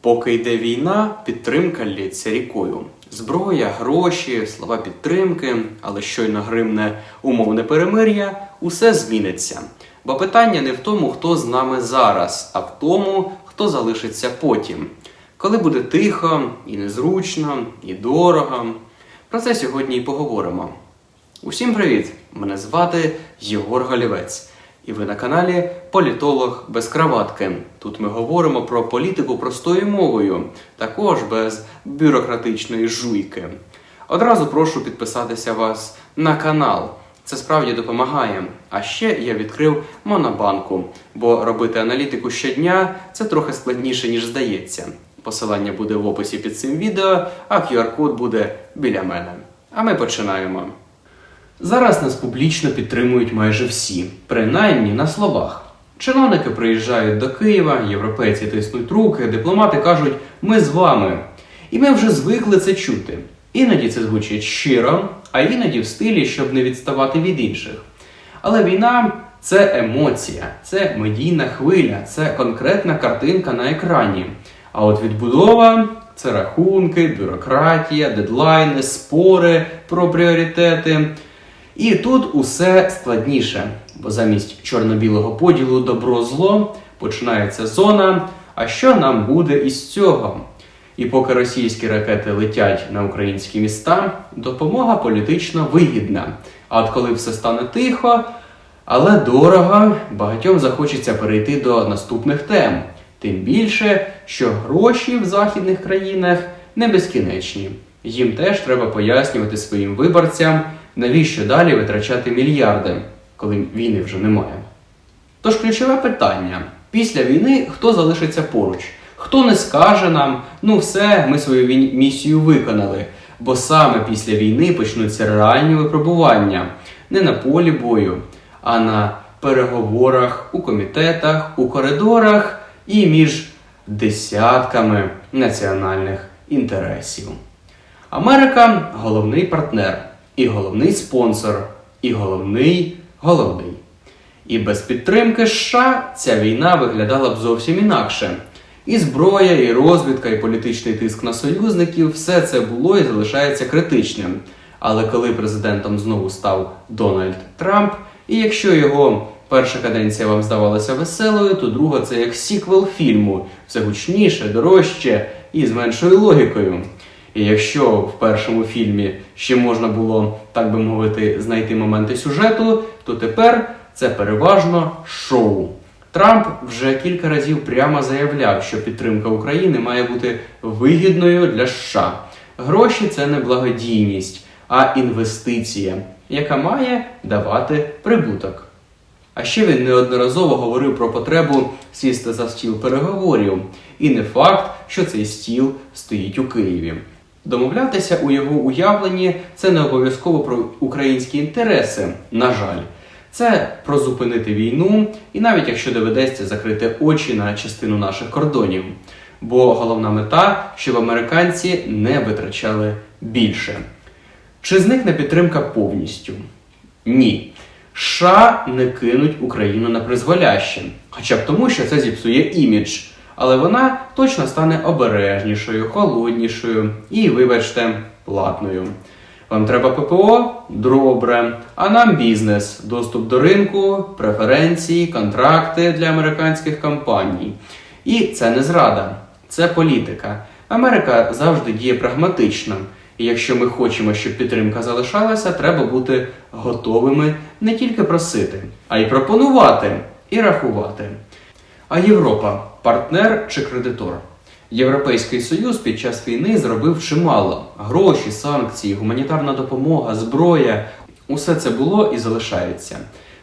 Поки йде війна, підтримка лється рікою. Зброя, гроші, слова підтримки, але щойно гримне умовне перемир'я, усе зміниться. Бо питання не в тому, хто з нами зараз, а в тому, хто залишиться потім. Коли буде тихо, і незручно, і дорого. Про це сьогодні і поговоримо. Усім привіт! Мене звати Єгор Галівець. І ви на каналі Політолог без краватки. Тут ми говоримо про політику простою мовою, також без бюрократичної жуйки. Одразу прошу підписатися вас на канал. Це справді допомагає. А ще я відкрив монобанку, бо робити аналітику щодня це трохи складніше, ніж здається. Посилання буде в описі під цим відео, а QR-код буде біля мене. А ми починаємо. Зараз нас публічно підтримують майже всі, принаймні на словах. Чиновники приїжджають до Києва, європейці тиснуть руки, дипломати кажуть ми з вами. І ми вже звикли це чути. Іноді це звучить щиро, а іноді в стилі, щоб не відставати від інших. Але війна це емоція, це медійна хвиля, це конкретна картинка на екрані. А от відбудова це рахунки, бюрократія, дедлайни, спори про пріоритети. І тут усе складніше, бо замість чорно-білого поділу добро-зло починається зона. А що нам буде із цього? І поки російські ракети летять на українські міста, допомога політично вигідна. А от коли все стане тихо, але дорого, багатьом захочеться перейти до наступних тем. Тим більше, що гроші в західних країнах не безкінечні. Їм теж треба пояснювати своїм виборцям, навіщо далі витрачати мільярди, коли війни вже немає. Тож ключове питання: після війни хто залишиться поруч? Хто не скаже нам, ну все, ми свою місію виконали, бо саме після війни почнуться реальні випробування не на полі бою, а на переговорах у комітетах, у коридорах і між десятками національних інтересів. Америка головний партнер, і головний спонсор, і головний головний. І без підтримки США ця війна виглядала б зовсім інакше. І зброя, і розвідка, і політичний тиск на союзників все це було і залишається критичним. Але коли президентом знову став Дональд Трамп, і якщо його перша каденція вам здавалася веселою, то друга це як сіквел фільму, все гучніше, дорожче і з меншою логікою. І якщо в першому фільмі ще можна було, так би мовити, знайти моменти сюжету, то тепер це переважно шоу. Трамп вже кілька разів прямо заявляв, що підтримка України має бути вигідною для США. Гроші це не благодійність, а інвестиція, яка має давати прибуток. А ще він неодноразово говорив про потребу сісти за стіл переговорів, і не факт, що цей стіл стоїть у Києві. Домовлятися у його уявленні це не обов'язково про українські інтереси, на жаль. Це про зупинити війну, і навіть якщо доведеться закрити очі на частину наших кордонів. Бо головна мета, щоб американці не витрачали більше. Чи зникне підтримка повністю? Ні. США не кинуть Україну на призволяще, хоча б тому, що це зіпсує імідж. Але вона точно стане обережнішою, холоднішою і, вибачте, платною. Вам треба ППО? Добре. А нам бізнес, доступ до ринку, преференції, контракти для американських компаній. І це не зрада, це політика. Америка завжди діє прагматично. І якщо ми хочемо, щоб підтримка залишалася, треба бути готовими не тільки просити, а й пропонувати і рахувати. А Європа партнер чи кредитор? Європейський Союз під час війни зробив чимало: гроші, санкції, гуманітарна допомога, зброя усе це було і залишається.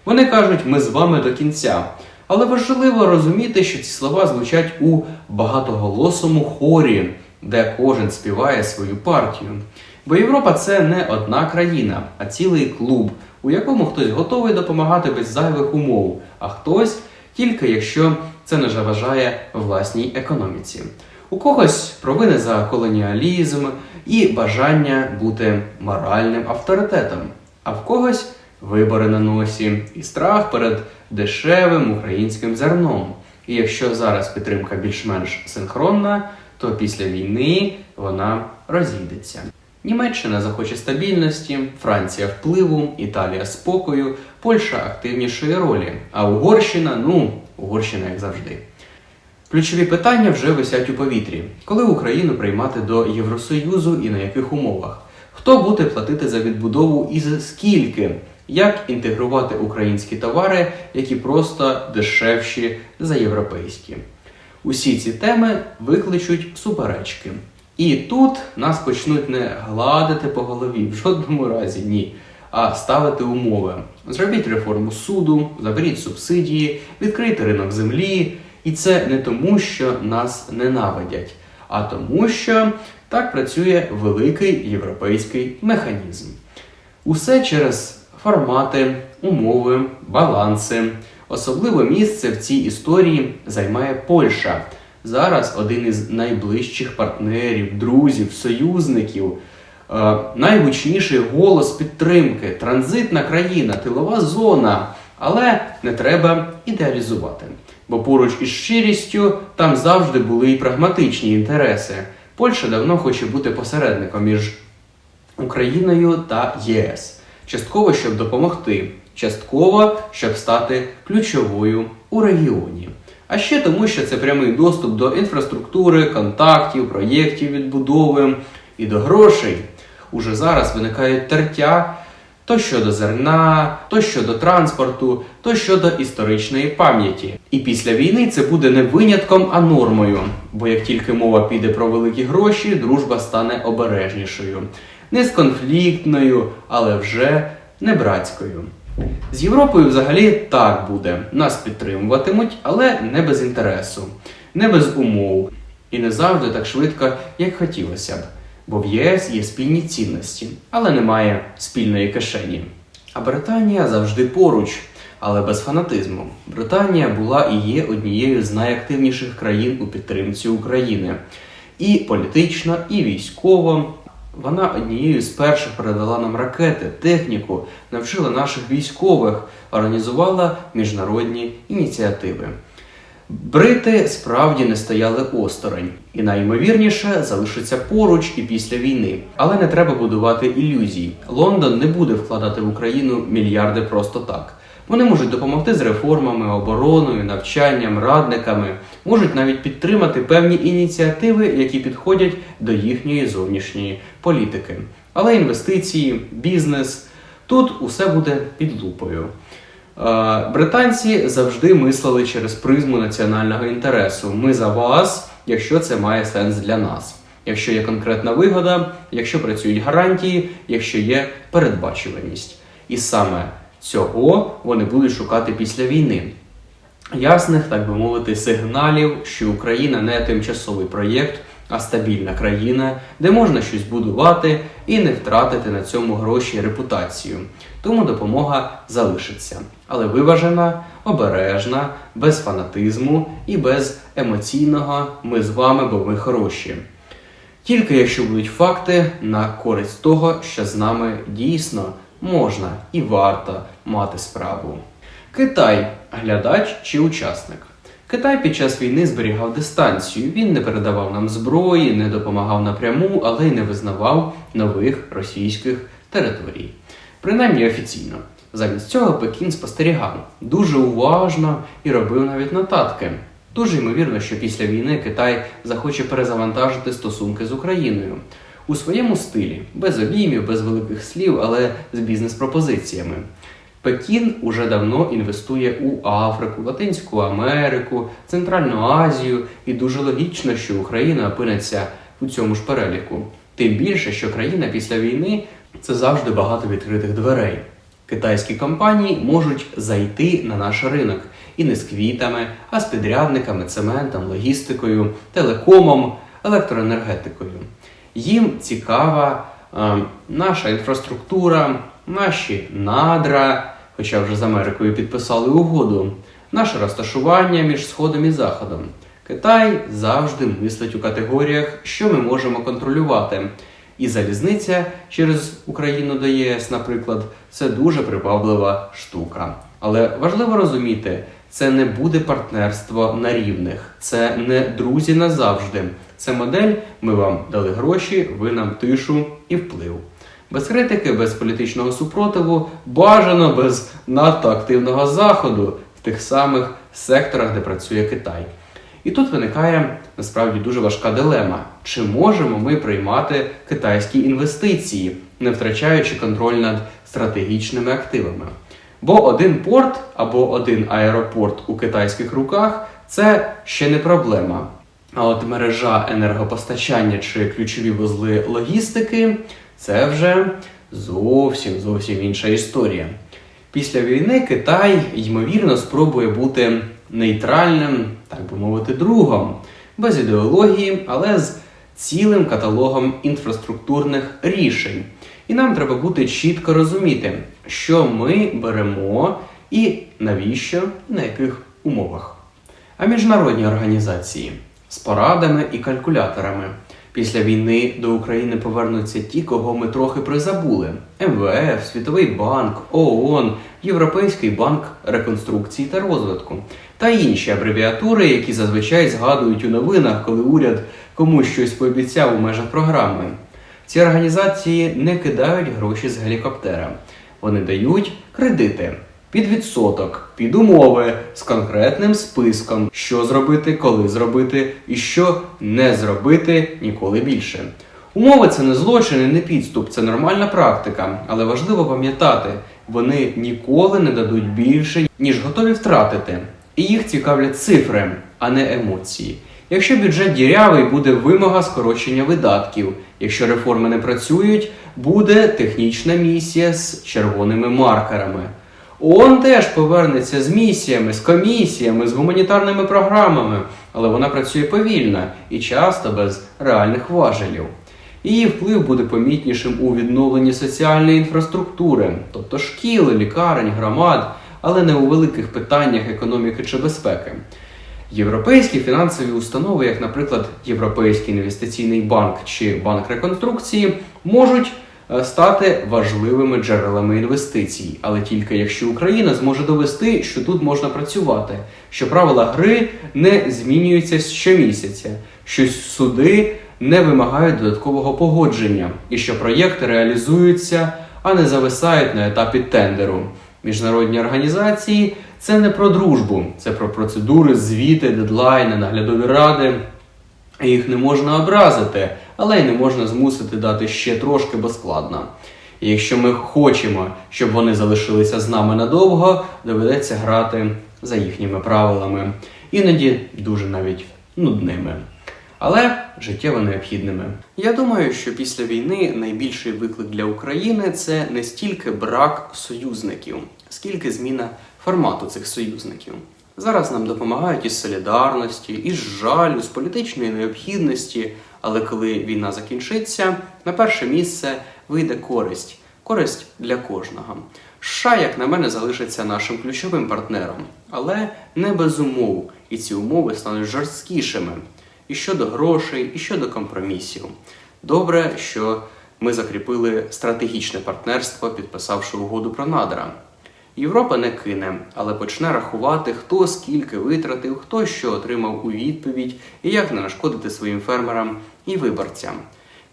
Вони кажуть, ми з вами до кінця. Але важливо розуміти, що ці слова звучать у багатоголосому хорі, де кожен співає свою партію. Бо Європа це не одна країна, а цілий клуб, у якому хтось готовий допомагати без зайвих умов, а хтось тільки якщо це не заважає власній економіці. У когось провини за колоніалізм і бажання бути моральним авторитетом, а в когось вибори на носі і страх перед дешевим українським зерном. І якщо зараз підтримка більш-менш синхронна, то після війни вона розійдеться. Німеччина захоче стабільності, Франція впливу, Італія спокою, Польща активнішої ролі, а Угорщина, ну, Угорщина як завжди. Ключові питання вже висять у повітрі. Коли Україну приймати до Євросоюзу і на яких умовах? Хто буде платити за відбудову і за скільки? Як інтегрувати українські товари, які просто дешевші за європейські? Усі ці теми викличуть суперечки. І тут нас почнуть не гладити по голові, в жодному разі ні, ставити умови. Зробіть реформу суду, заберіть субсидії, відкрийте ринок землі. І це не тому, що нас ненавидять, а тому, що так працює великий європейський механізм. Усе через формати, умови, баланси. Особливе місце в цій історії займає Польща. Зараз один із найближчих партнерів, друзів, союзників, найгучніший голос підтримки, транзитна країна, тилова зона. Але не треба ідеалізувати. Бо поруч із щирістю там завжди були і прагматичні інтереси. Польща давно хоче бути посередником між Україною та ЄС. Частково, щоб допомогти, частково, щоб стати ключовою у регіоні. А ще тому, що це прямий доступ до інфраструктури, контактів, проєктів відбудови і до грошей. Уже зараз виникають тертя то щодо зерна, то щодо транспорту, то щодо історичної пам'яті. І після війни це буде не винятком, а нормою. Бо як тільки мова піде про великі гроші, дружба стане обережнішою, не з конфліктною, але вже не братською. З Європою взагалі так буде. Нас підтримуватимуть, але не без інтересу, не без умов. І не завжди так швидко, як хотілося б. Бо в ЄС є спільні цінності, але немає спільної кишені. А Британія завжди поруч, але без фанатизму. Британія була і є однією з найактивніших країн у підтримці України. І політично, і військово. Вона однією з перших передала нам ракети, техніку, навчила наших військових, організувала міжнародні ініціативи. Брити справді не стояли осторонь, і найімовірніше залишаться поруч і після війни. Але не треба будувати ілюзій. Лондон не буде вкладати в Україну мільярди просто так. Вони можуть допомогти з реформами, обороною, навчанням, радниками, можуть навіть підтримати певні ініціативи, які підходять до їхньої зовнішньої політики. Але інвестиції, бізнес тут усе буде під лупою. Е, Британці завжди мислили через призму національного інтересу. Ми за вас, якщо це має сенс для нас, якщо є конкретна вигода, якщо працюють гарантії, якщо є передбачуваність. І саме цього вони будуть шукати після війни. Ясних, так би мовити, сигналів, що Україна не тимчасовий проєкт, а стабільна країна, де можна щось будувати і не втратити на цьому гроші репутацію. Тому допомога залишиться, але виважена, обережна, без фанатизму і без емоційного ми з вами, бо ми хороші. Тільки якщо будуть факти на користь того, що з нами дійсно можна і варто мати справу. Китай глядач чи учасник. Китай під час війни зберігав дистанцію. Він не передавав нам зброї, не допомагав напряму, але й не визнавав нових російських територій. Принаймні офіційно. Замість цього Пекін спостерігав дуже уважно і робив навіть нотатки. Дуже ймовірно, що після війни Китай захоче перезавантажити стосунки з Україною у своєму стилі, без обіймів, без великих слів, але з бізнес-пропозиціями. Пекін уже давно інвестує у Африку, Латинську Америку, Центральну Азію, і дуже логічно, що Україна опиниться у цьому ж переліку. Тим більше, що країна після війни це завжди багато відкритих дверей. Китайські компанії можуть зайти на наш ринок і не з квітами, а з підрядниками, цементом, логістикою, телекомом, електроенергетикою. Їм цікава е, наша інфраструктура, наші надра, хоча вже з Америкою підписали угоду, наше розташування між Сходом і Заходом. Китай завжди мислить у категоріях, що ми можемо контролювати. І залізниця через Україну до ЄС, наприклад, це дуже приваблива штука. Але важливо розуміти, це не буде партнерство на рівних, це не друзі назавжди. Це модель, ми вам дали гроші, ви нам тишу і вплив. Без критики, без політичного супротиву, бажано без надто активного заходу в тих самих секторах, де працює Китай. І тут виникає насправді дуже важка дилема: чи можемо ми приймати китайські інвестиції, не втрачаючи контроль над стратегічними активами? Бо один порт або один аеропорт у китайських руках це ще не проблема. А от мережа енергопостачання чи ключові вузли логістики це вже зовсім зовсім інша історія. Після війни Китай, ймовірно, спробує бути нейтральним, так би мовити, другом, без ідеології, але з цілим каталогом інфраструктурних рішень. І нам треба бути чітко розуміти, що ми беремо і навіщо, на яких умовах. А міжнародні організації з порадами і калькуляторами. Після війни до України повернуться ті, кого ми трохи призабули: МВФ, Світовий банк, ООН, Європейський банк реконструкції та розвитку та інші абревіатури, які зазвичай згадують у новинах, коли уряд комусь щось пообіцяв у межах програми. Ці організації не кидають гроші з гелікоптера. Вони дають кредити під відсоток, під умови з конкретним списком, що зробити, коли зробити і що не зробити ніколи більше. Умови це не злочин і не підступ, це нормальна практика, але важливо пам'ятати, вони ніколи не дадуть більше, ніж готові втратити. І їх цікавлять цифри, а не емоції. Якщо бюджет дірявий, буде вимога скорочення видатків. Якщо реформи не працюють, буде технічна місія з червоними маркерами. ООН теж повернеться з місіями, з комісіями, з гуманітарними програмами, але вона працює повільно і часто без реальних важелів. Її вплив буде помітнішим у відновленні соціальної інфраструктури, тобто шкіл, лікарень, громад, але не у великих питаннях економіки чи безпеки. Європейські фінансові установи, як, наприклад, Європейський інвестиційний банк чи банк реконструкції, можуть е, стати важливими джерелами інвестицій, але тільки якщо Україна зможе довести, що тут можна працювати, що правила гри не змінюються щомісяця, що суди не вимагають додаткового погодження, і що проєкти реалізуються, а не зависають на етапі тендеру. Міжнародні організації це не про дружбу, це про процедури, звіти, дедлайни, наглядові ради. Їх не можна образити, але й не можна змусити дати ще трошки, бо складно. І якщо ми хочемо, щоб вони залишилися з нами надовго, доведеться грати за їхніми правилами, іноді дуже навіть нудними. Але життєво необхідними. Я думаю, що після війни найбільший виклик для України це не стільки брак союзників, скільки зміна формату цих союзників. Зараз нам допомагають із солідарності, із жалю, з політичної необхідності. Але коли війна закінчиться, на перше місце вийде користь. Користь для кожного. США, як на мене, залишиться нашим ключовим партнером, але не без умов, і ці умови стануть жорсткішими і щодо грошей, і щодо компромісів. Добре, що ми закріпили стратегічне партнерство, підписавши угоду про надра. Європа не кине, але почне рахувати, хто скільки витратив, хто що отримав у відповідь і як не нашкодити своїм фермерам і виборцям.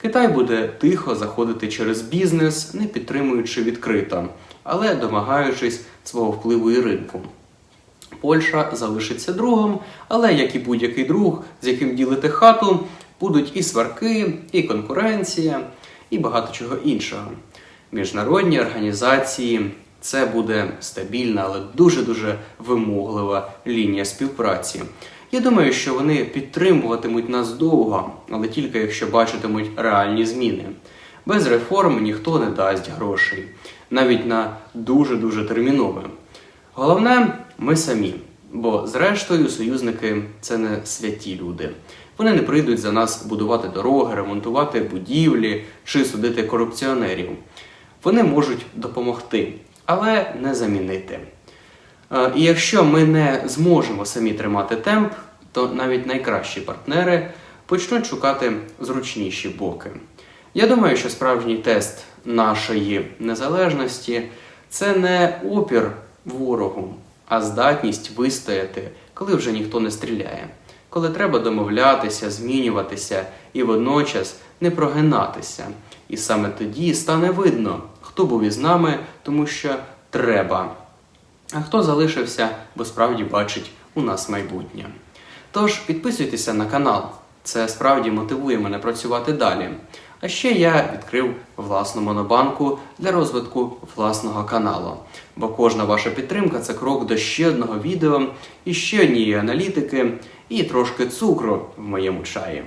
Китай буде тихо заходити через бізнес, не підтримуючи відкрито, але домагаючись свого впливу і ринку. Польща залишиться другом, але як і будь-який друг, з яким ділити хату, будуть і сварки, і конкуренція, і багато чого іншого. Міжнародні організації це буде стабільна, але дуже-дуже вимоглива лінія співпраці. Я думаю, що вони підтримуватимуть нас довго, але тільки якщо бачитимуть реальні зміни. Без реформ ніхто не дасть грошей, навіть на дуже-дуже термінове. Головне, ми самі. Бо, зрештою, союзники це не святі люди. Вони не прийдуть за нас будувати дороги, ремонтувати будівлі чи судити корупціонерів. Вони можуть допомогти, але не замінити. Е, І якщо ми не зможемо самі тримати темп, то навіть найкращі партнери почнуть шукати зручніші боки. Я думаю, що справжній тест нашої незалежності це не опір ворогу, а здатність вистояти, коли вже ніхто не стріляє, коли треба домовлятися, змінюватися і водночас не прогинатися. І саме тоді стане видно, хто був із нами, тому що треба. А хто залишився, бо справді бачить у нас майбутнє. Тож підписуйтеся на канал, це справді мотивує мене працювати далі. А ще я відкрив власну монобанку для розвитку власного каналу. Бо кожна ваша підтримка це крок до ще одного відео і ще однієї аналітики, і трошки цукру в моєму чаї.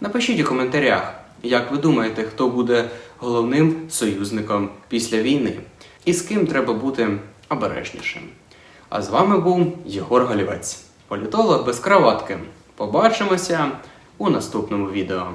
Напишіть у коментарях, як ви думаєте, хто буде головним союзником після війни, і з ким треба бути обережнішим. А з вами був Єгор Галівець, політолог без краватки. Побачимося у наступному відео.